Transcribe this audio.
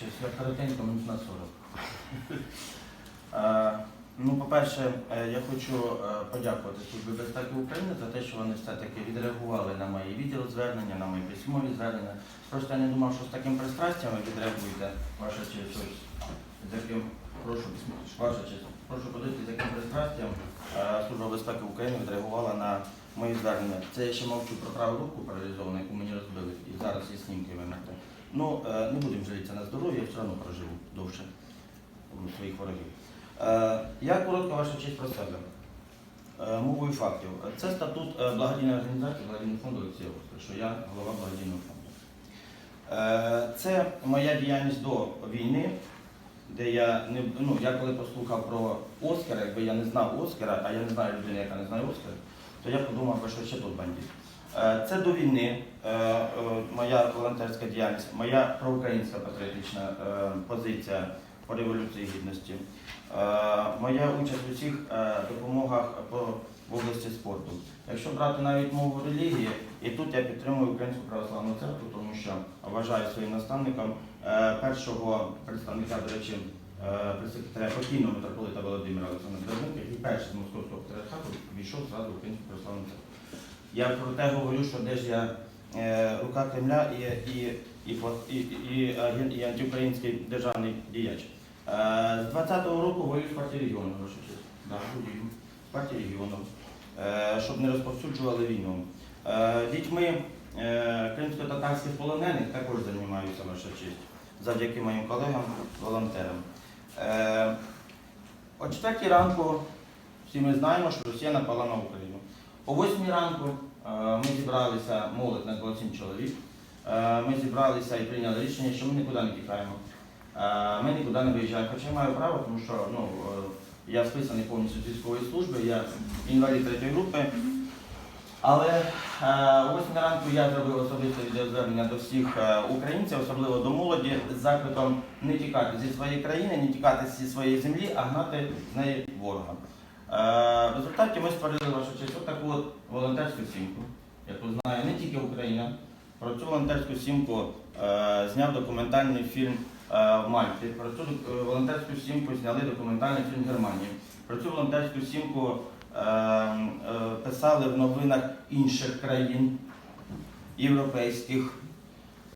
честь, я коротенько минут на 40. Е, Ну, по-перше, е, я хочу е, подякувати Службі безпеки України за те, що вони все-таки відреагували на мої відеозвернення, на мої письмові звернення. Просто я не думав, що з таким пристрастям ви відреагуєте, ваша честь, яким, прошу, ваша честь, прошу подивитися, з яким пристрастям е, Служба безпеки України відреагувала на мої звернення. Це я ще мовчу про праву руку паралізовану, яку мені розбили, і зараз є снімки в мене. Ну, е, не будемо жалітися на здоров'я, я все одно проживу довше своїх ворогів. Е, Я коротко ваша честь про себе. Мовою фактів. Це статут благодійної організації благодійного фонду Олексія Остра, що я голова благодійного фонду. Це моя діяльність до війни, де я не ну, я коли послухав про Оскара, якби я не знав Оскара, а я не знаю людини, яка не знає Оскара, то я подумав, що ще тут бандит. Е, Це до війни е, е, моя волонтерська діяльність, моя проукраїнська патріотична позиція по революції гідності, е, моя участь у всіх е, допомогах в області спорту. Якщо брати навіть мову релігії, і тут я підтримую Українську православну церкву, тому що вважаю своїм наставником е, першого представника, до речі, прес-секретаря покійного митрополита Володимира Олександра Дерника, який перший з московського патріархату війшов зразу в Українську православну церкву. Я про те говорю, що де ж я рука Кремля і, і, і, і, і, і антиукраїнський державний діяч. Е, З 20-го року воюю з партії регіону. Да. З партії регіону, е, щоб не розповсюджували війну. Е, Дітьми е, кримсько-татарських полонених також займаюся, ваша честь, завдяки моїм колегам, волонтерам. Е, О 4 ранку всі ми знаємо, що Росія напала на Україну. О 8 ранку е, ми зібралися, молодь на 27 чоловік. Е, Ми зібралися і прийняли рішення, що ми нікуди не тікаємо. Е, Ми нікуди не виїжджаємо. Хоча я маю право, тому що ну, я списаний повністю з військової служби, я інвалід третьої групи. Але о 8 ранку я зробив особисте відеозвернення до всіх українців, особливо до молоді, з закликом не тікати зі своєї країни, не тікати зі своєї землі, а гнати з неї ворога. Е, В результаті ми створили вашу честь таку от волонтерську сімку, яку знає не тільки Україна. Про цю волонтерську сімку е, зняв документальний фільм е, в Мальті. Про цю е, волонтерську сімку зняли документальний фільм в Германії. Про цю волонтерську сімку е, е, писали в новинах інших країн європейських,